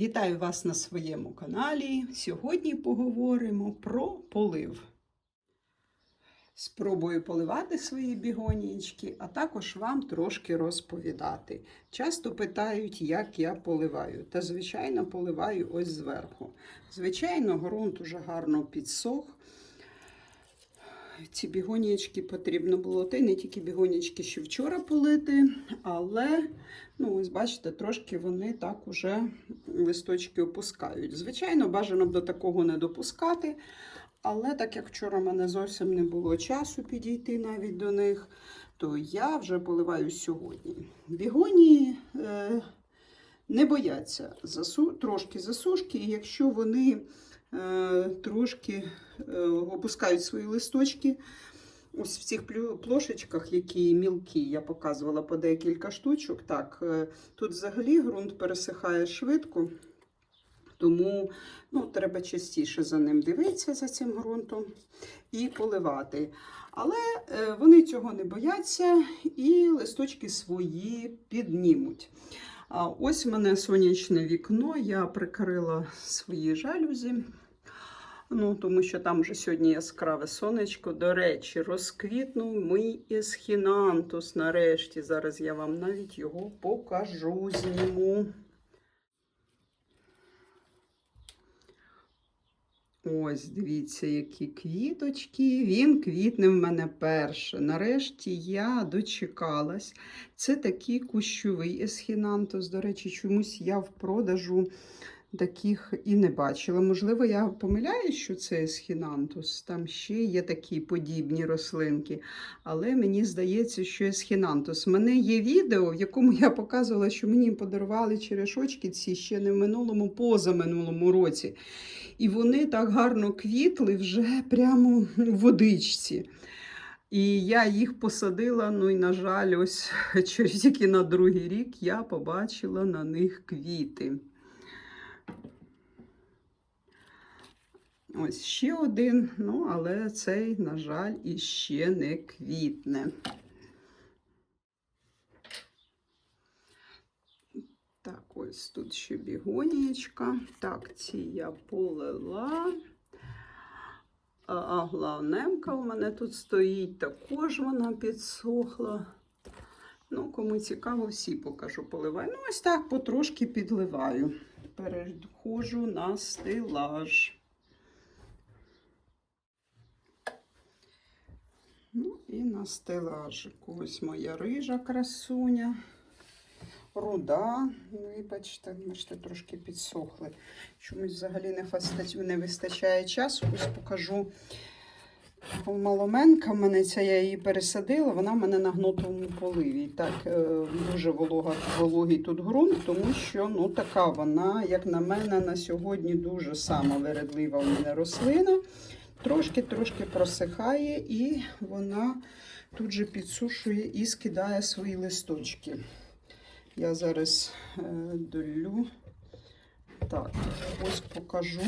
Вітаю вас на своєму каналі. Сьогодні поговоримо про полив. Спробую поливати свої бігонієчки, а також вам трошки розповідати. Часто питають, як я поливаю. Та, звичайно, поливаю ось зверху. Звичайно, ґрунт уже гарно підсох. Ці бігонієчки потрібно було та й не тільки бігонієчки ще вчора полити, але, ну, ось бачите, трошки вони так уже листочки опускають. Звичайно, бажано б до такого не допускати, але так як вчора в мене зовсім не було часу підійти навіть до них, то я вже поливаю сьогодні. Бігонії е, не бояться засу, трошки засушки, і якщо вони трошки е, опускають свої листочки, ось в цих плошечках, які мілкі, я показувала по декілька штучок. Так, е, тут взагалі ґрунт пересихає швидко. Тому ну, треба частіше за ним дивитися за цим ґрунтом і поливати. Але е, вони цього не бояться і листочки свої піднімуть. А ось в мене сонячне вікно, я прикрила свої жалюзі. Ну, тому що там вже сьогодні яскраве сонечко. До речі, розквітнув мій есхінантус нарешті. Зараз я вам навіть його покажу, зніму. Ось, дивіться, які квіточки. Він квітне в мене перше. Нарешті я дочекалась. Це такий кущовий есхінантус. До речі, чомусь я в продажу таких і не бачила. Можливо, я помиляюсь, що це есхінантус. Там ще є такі подібні рослинки. Але мені здається, що есхінантус. У мене є відео, в якому я показувала, що мені подарували черешочки ці ще не в минулому, позаминулому році. І вони так гарно квітли вже прямо в водичці. І я їх посадила, ну і, на жаль, ось через тільки на другий рік я побачила на них квіти. Ось ще один, ну, але цей, на жаль, іще не квітне. Так, ось тут ще бігонієчка. Так, ці я полила. А, а главнемка у мене тут стоїть, також вона підсохла. Ну, кому цікаво, всі покажу, поливаю. Ну, ось так потрошки підливаю. Переходжу на стелаж. Ну і на стелажику. Ось моя рижа красуня. Руда, вибачте, бачите, трошки підсохли. Чомусь взагалі не вистачає часу. Ось покажу. Маломенка в мене ця я її пересадила, вона в мене на гнутому поливі. Так, е, дуже волога, вологий тут ґрунт, тому що ну, така вона, як на мене, на сьогодні дуже сама вередлива у мене рослина. Трошки-трошки просихає, і вона тут же підсушує і скидає свої листочки. Я зараз е, долю. Так, ось покажу.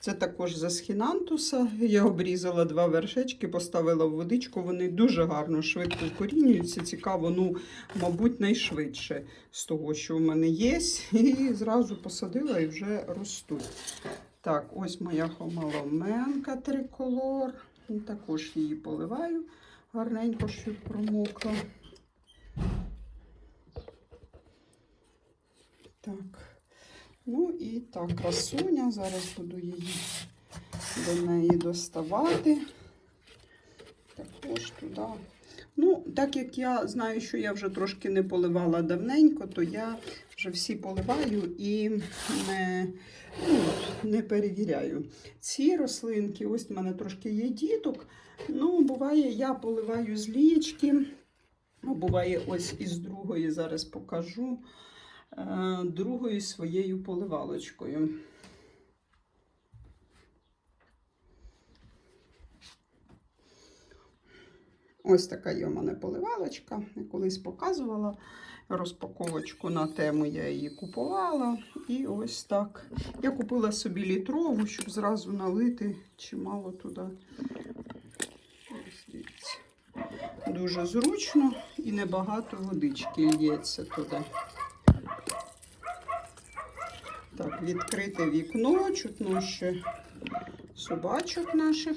Це також з асхінантуса. Я обрізала два вершечки, поставила в водичку. Вони дуже гарно, швидко вкорінюються. Цікаво, ну, мабуть, найшвидше з того, що в мене є. І зразу посадила і вже ростуть. Так, ось моя хомаломенка триколор. Також її поливаю гарненько, щоб промокла. Так. Ну і так, красуня. Зараз буду її до неї доставати. Також туди. Ну, так як я знаю, що я вже трошки не поливала давненько, то я вже всі поливаю і не, ну, не перевіряю. Ці рослинки, ось в мене трошки є діток. Ну, буває, я поливаю з лічки, а буває ось із другої, зараз покажу е, другою своєю поливалочкою. Ось така є у мене поливалочка. Я колись показувала розпаковочку на тему, я її купувала. І ось так. Я купила собі літрову, щоб зразу налити чимало туди. Ось дивіться. Дуже зручно і небагато водички лється туди. Так, відкрите вікно, чутно ще собачок наших.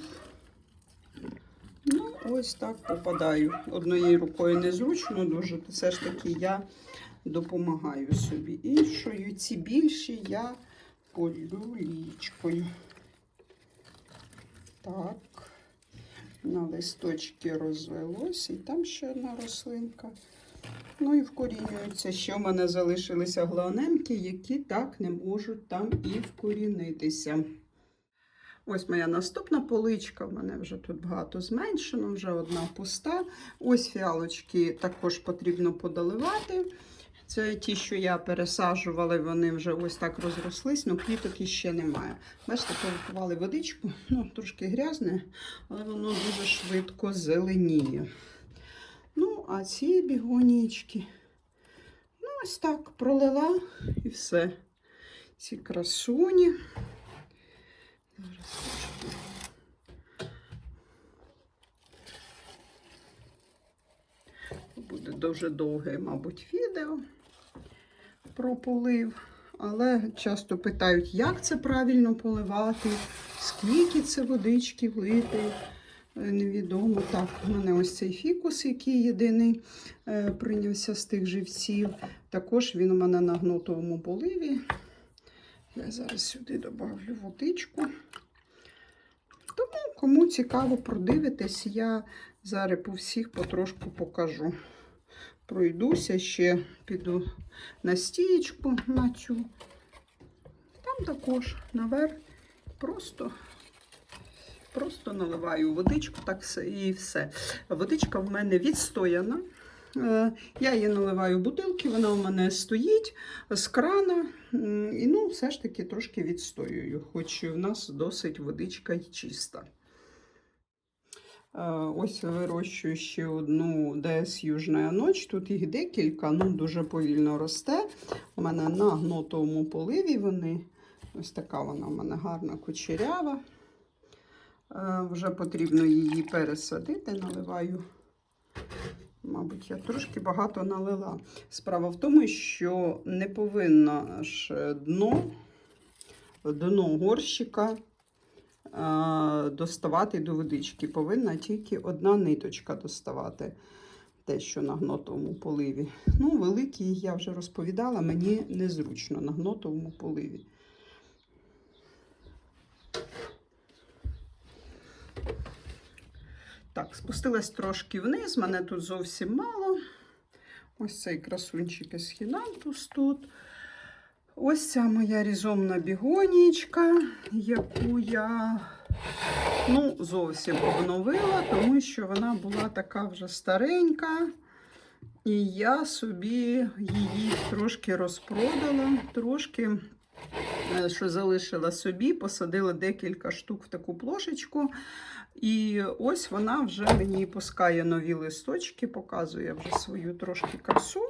Ось так попадаю. Однією рукою незручно дуже, все ж таки я допомагаю собі. Іншою ці більші я полю лічкою. Так, на листочки розвелось, і там ще одна рослинка. Ну і вкорінюються. Ще в мене залишилися главненькі, які так не можуть там і вкорінитися. Ось моя наступна поличка. В мене вже тут багато зменшено, вже одна пуста. Ось фіалочки також потрібно подаливати. Це ті, що я пересаджувала, вони вже ось так розрослись, але квіток іще немає. Бачите, повипивали водичку, ну, трошки грязне, але воно дуже швидко зеленіє. Ну, а ці бігонічки, ну, ось так пролила і все. Ці красуні. Буде дуже довге, мабуть, відео про полив. Але часто питають, як це правильно поливати, скільки це водички влити. Е, Невідомо. Так, у мене ось цей фікус, який єдиний е, прийнявся з тих живців. Також він у мене на гнотовому поливі. Я зараз сюди добавлю водичку. Тому, кому цікаво продивитись, я зараз по всіх потрошку покажу. Пройдуся, ще піду на стієчку на цю. Там також наверх просто, просто наливаю водичку, так і все. Водичка в мене відстояна. Е, Я її наливаю в бутилки, вона у мене стоїть з крана. І ну, все ж таки трошки відстоюю, хоч в нас досить водичка й чиста. Е, Ось вирощую ще одну ДС Южна Ноч. Тут їх декілька, ну дуже повільно росте. У мене на гнотовому поливі вони. Ось така вона у мене гарна кучерява. Е, Вже потрібно її пересадити, наливаю. Мабуть, я трошки багато налила. Справа в тому, що не повинно ж дно, дно горщика доставати до водички. Повинна тільки одна ниточка доставати. Те, що на гнотовому поливі. Ну, великі, я вже розповідала, мені незручно на гнотовому поливі. Так, спустилась трошки вниз, мене тут зовсім мало. Ось цей красунчик есхінантус тут. Ось ця моя різомна бігонічка, яку я ну, зовсім обновила, тому що вона була така вже старенька. І я собі її трошки розпродала, трошки, що залишила собі, посадила декілька штук в таку плошечку. І ось вона вже мені пускає нові листочки, показує вже свою трошки красу.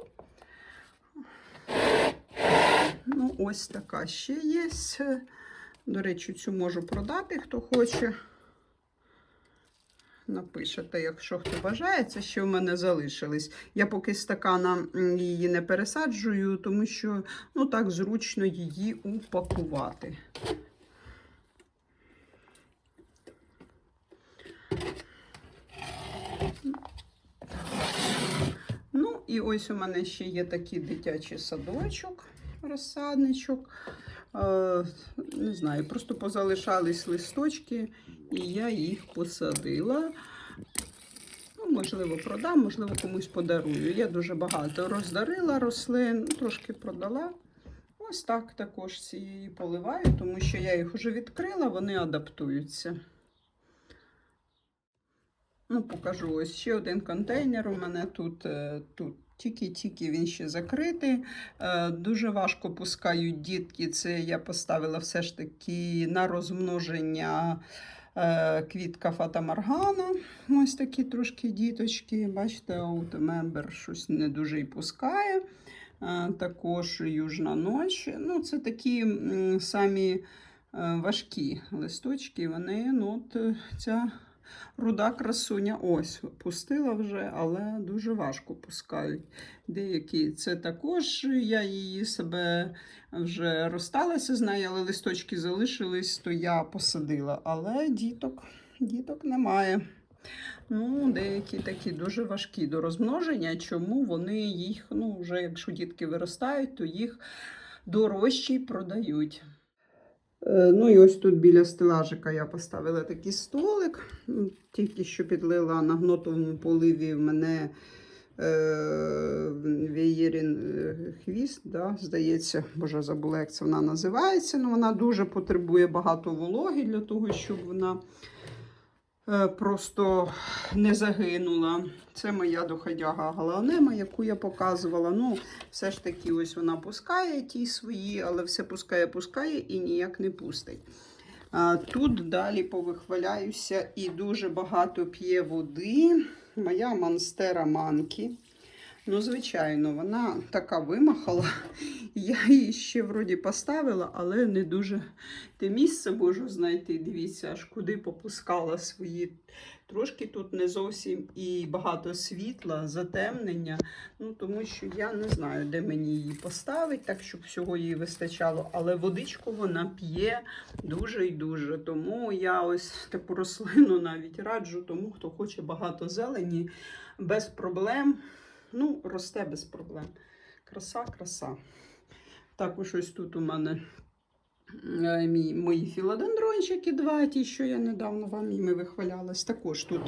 Ну, ось така ще є. До речі, цю можу продати, хто хоче. Напишете, якщо хто бажає, це ще в мене залишились. Я поки стакана її не пересаджую, тому що ну, так зручно її упакувати. Ну, і ось у мене ще є такий дитячий садочок, розсадничок. Не знаю, просто позалишались листочки, і я їх посадила. Ну, можливо, продам, можливо, комусь подарую. Я дуже багато роздарила рослин, трошки продала. Ось так також ці поливаю, тому що я їх вже відкрила, вони адаптуються. Ну, покажу ось ще один контейнер. У мене тут, е, тут тільки-тільки він ще закритий. Е, Дуже важко пускають дітки. Це я поставила все ж таки на розмноження е, квітка Фатамаргана. Ось такі трошки діточки. Бачите, Outmember щось не дуже і пускає. Е, Також Южна ноч. Ну, це такі самі важкі листочки. Вони, ну, от, ця руда красуня. Ось, пустила вже, але дуже важко пускають. Деякі це також я її себе вже розсталася з нею, але листочки залишились, то я посадила. Але діток, діток немає. Ну, деякі такі дуже важкі до розмноження. Чому вони їх, ну, вже якщо дітки виростають, то їх дорожчі продають. Е, Ну і ось тут біля стелажика я поставила такий столик. Тільки що підлила на гнотовому поливі в мене е, веєрін е, хвіст, да, здається, боже, забула, як це вона називається. Ну, вона дуже потребує багато вологи для того, щоб вона просто не загинула. Це моя доходяга галанема, яку я показувала. Ну, все ж таки, ось вона пускає ті свої, але все пускає, пускає і ніяк не пустить. Тут далі повихваляюся і дуже багато п'є води. Моя монстера манкі. Ну, звичайно, вона така вимахала. Я її ще вроді поставила, але не дуже те місце можу знайти. Дивіться, аж куди попускала свої. Трошки тут не зовсім і багато світла, затемнення. Ну, тому що я не знаю, де мені її поставити, так щоб всього їй вистачало. Але водичку вона п'є дуже і дуже. Тому я ось таку рослину навіть раджу, тому хто хоче багато зелені, без проблем. Ну, росте без проблем. Краса, краса. Також ось тут у мене е, мій, мої філодендрончики два, ті, що я недавно вам іми вихвалялась. Також тут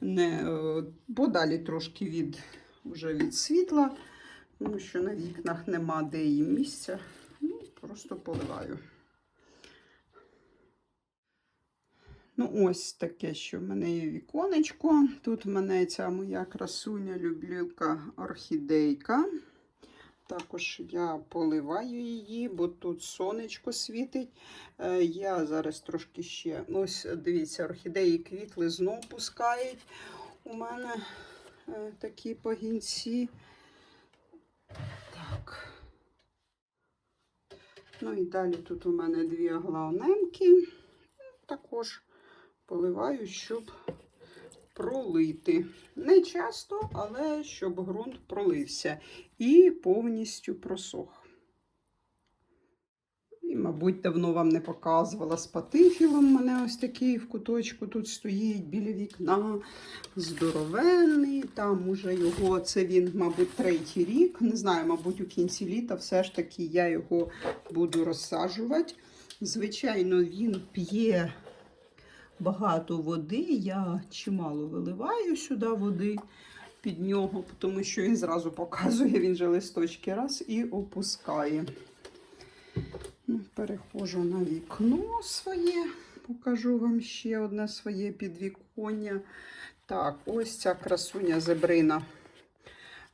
не е, подалі трошки від, вже від світла, тому що на вікнах нема де їм місця. Ну, просто поливаю. Ну, ось таке, що в мене є віконечко. Тут в мене ця моя красуня люблюка орхідейка. Також я поливаю її, бо тут сонечко світить. Е, Я зараз трошки ще. Ось, дивіться, орхідеї квітли знов пускають. У мене е, такі пагінці. Так. Ну і далі тут у мене дві аглаонемки. Також поливаю, щоб пролити. Не часто, але щоб ґрунт пролився і повністю просох. І, мабуть, давно вам не показувала з патифілом. У мене ось такий в куточку тут стоїть біля вікна. Здоровенний. Там уже його, це він, мабуть, третій рік. Не знаю, мабуть, у кінці літа все ж таки я його буду розсаджувати. Звичайно, він п'є багато води. Я чимало виливаю сюди води під нього, тому що він зразу показує, він же листочки раз і опускає. Ну, перехожу на вікно своє, покажу вам ще одне своє підвіконня. Так, ось ця красуня зебрина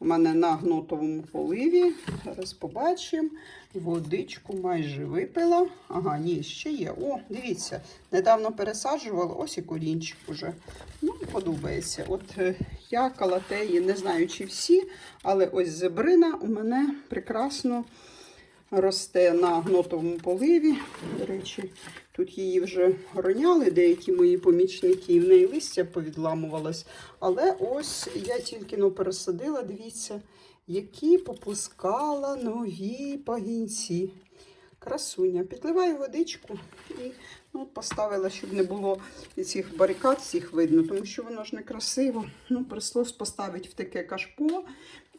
у мене на гнотовому поливі. Зараз побачимо. Водичку майже випила. Ага, ні, ще є. О, дивіться, недавно пересаджувала, ось і корінчик уже. Ну, подобається. От е, я калатеї, не знаю, чи всі, але ось зебрина у мене прекрасно росте на гнотовому поливі. До речі, тут її вже роняли деякі мої помічники, і в неї листя повідламувалось. Але ось я тільки но пересадила, дивіться, які попускала нові пагінці. Красуня. Підливаю водичку і ну, поставила, щоб не було цих барикад всіх видно, тому що воно ж не красиво. Ну, прийшлось поставити в таке кашпо.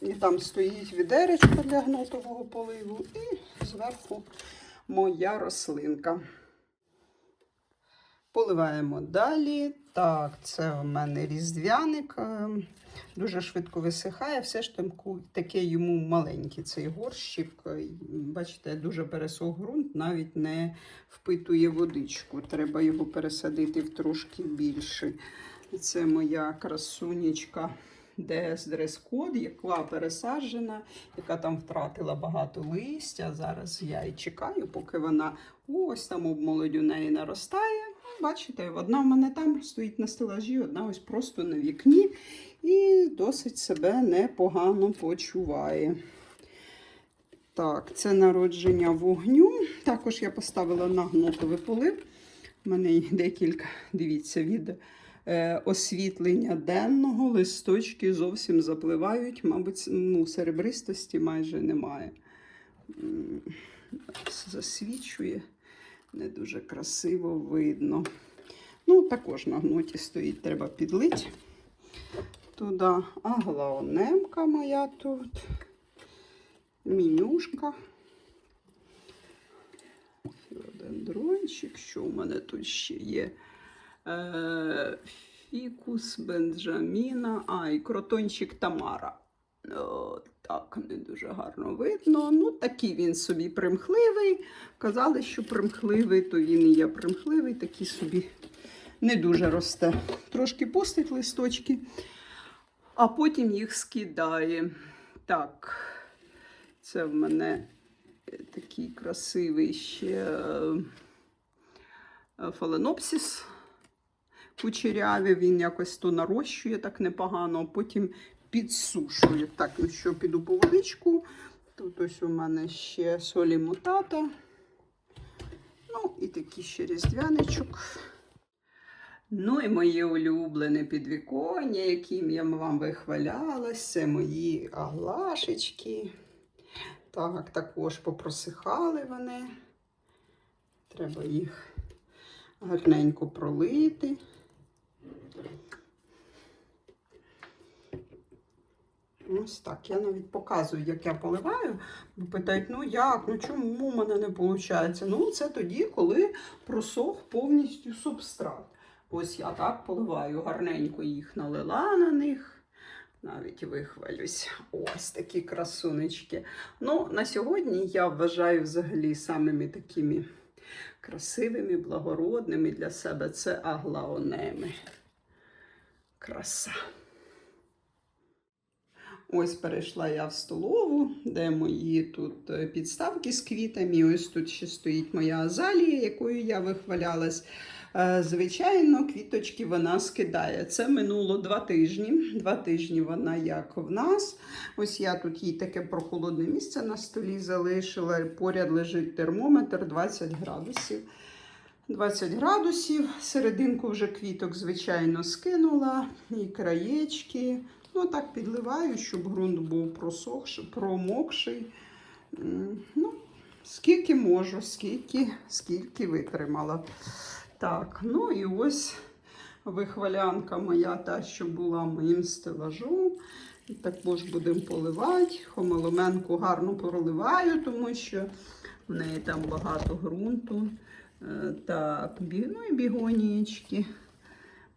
І там стоїть відеречко для гнотового поливу, і зверху моя рослинка. Поливаємо далі. Так, це у мене різдвяник. е, Дуже швидко висихає. Все ж таке йому маленький цей горщик. е, Бачите, дуже пересох ґрунт, навіть не впитує водичку. Треба його пересадити в трошки більше. Це моя красунечка ДС дрес-код, яка пересаджена, яка там втратила багато листя. Зараз я і чекаю, поки вона ось там обмолодь у неї наростає. Ну, Бачите, одна в мене там стоїть на стелажі, одна ось просто на вікні і досить себе непогано почуває. Так, це народження вогню. Також я поставила на гнотовий полив. У мене їх декілька, дивіться, від освітлення денного, листочки зовсім запливають, мабуть, ну, серебристості майже немає. Засвічує, не дуже красиво видно. Ну, також на гноті стоїть, треба підлити туди. А Аглаонемка моя тут. Менюшка. Філодендрончик. Що у мене тут ще є? Е, фікус, бенджаміна, а, і кротончик Тамара. О, так, не дуже гарно видно. Ну, такий він собі примхливий. Казали, що примхливий, то він і є примхливий, такий собі не дуже росте. Трошки пустить листочки, а потім їх скидає. Так, це в мене такий красивий ще е, фаленопсис кучеряві. Він якось то нарощує так непогано, потім підсушує. Так, ну що, піду по водичку. Тут ось у мене ще солі мутата. Ну, і такий ще різдвяничок. Ну і моє улюблене підвіконня, яким я вам вихвалялась, це мої аглашечки. Так, також попросихали вони. Треба їх гарненько пролити. Ось так. Я навіть показую, як я поливаю. Бо Питають, ну як, ну чому в мене не виходить? Ну, це тоді, коли просох повністю субстрат. Ось я так поливаю, гарненько їх налила на них. Навіть вихвалюсь. Ось такі красунечки. Ну, на сьогодні я вважаю взагалі самими такими красивими, благородними для себе це аглаонеми. Краса. Ось перейшла я в столову, де мої тут е, підставки з квітами. Ось тут ще стоїть моя азалія, якою я вихвалялась. Е, Звичайно, квіточки вона скидає. Це минуло два тижні. Два тижні вона як в нас. Ось я тут їй таке прохолодне місце на столі залишила. Поряд лежить термометр 20 градусів. 20 градусів. Серединку вже квіток, звичайно, скинула, і краєчки. Ну, так підливаю, щоб ґрунт був просохший, промокший. Ну, скільки можу, скільки, скільки витримала. Так, ну і ось вихвалянка моя, та, що була моїм стелажом. Також будемо поливати. Хомеломенку гарно проливаю, тому що в неї там багато ґрунту. Е, Так, ну і бігонієчки.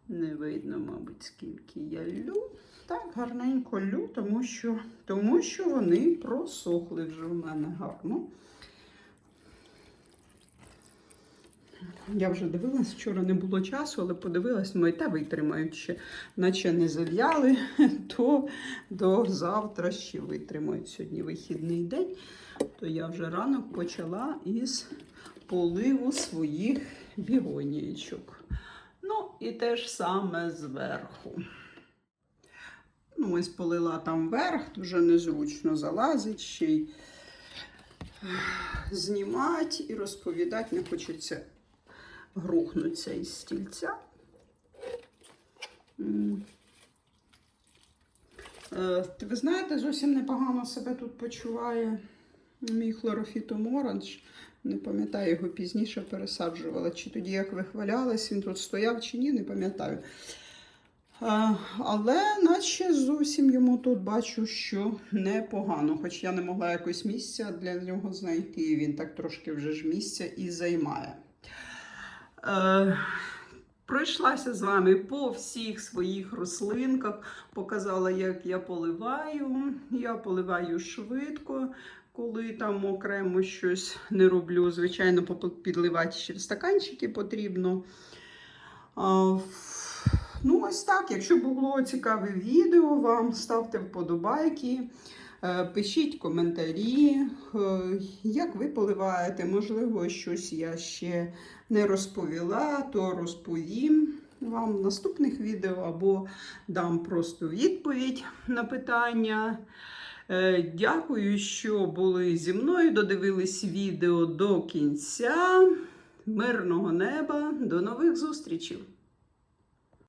Не видно, мабуть, скільки я лю. Так, гарненько лю, тому що, тому що вони просохли вже в мене гарно. Я вже дивилась, вчора не було часу, але подивилась, думаю, та витримають ще, наче не зав'яли, то до завтра ще витримають. Сьогодні вихідний день, то я вже ранок почала із поливу своїх бігонієчок. Ну, і те ж саме зверху. Ну, ось полила там вверх, дуже незручно залазить ще й знімати і розповідати не хочеться грохнутися із стільця. Е, Ви знаєте, зовсім непогано себе тут почуває мій хлорофітом оранж. Не пам'ятаю, його пізніше пересаджувала. Чи тоді як вихвалялась, він тут стояв чи ні, не пам'ятаю. Але наче зовсім йому тут бачу, що непогано. Хоч я не могла якось місця для нього знайти. Він так трошки вже ж місця і займає. Е, Пройшлася з вами по всіх своїх рослинках, показала, як я поливаю. Я поливаю швидко, коли там окремо щось не роблю. Звичайно, підливати ще стаканчики потрібно. Ну, ось так. Якщо було цікаве відео вам, ставте вподобайки, е, пишіть коментарі, е, як ви поливаєте. Можливо, щось я ще не розповіла, то розповім вам в наступних відео або дам просто відповідь на питання. Е, Дякую, що були зі мною, додивились відео до кінця. Мирного неба, до нових зустрічей!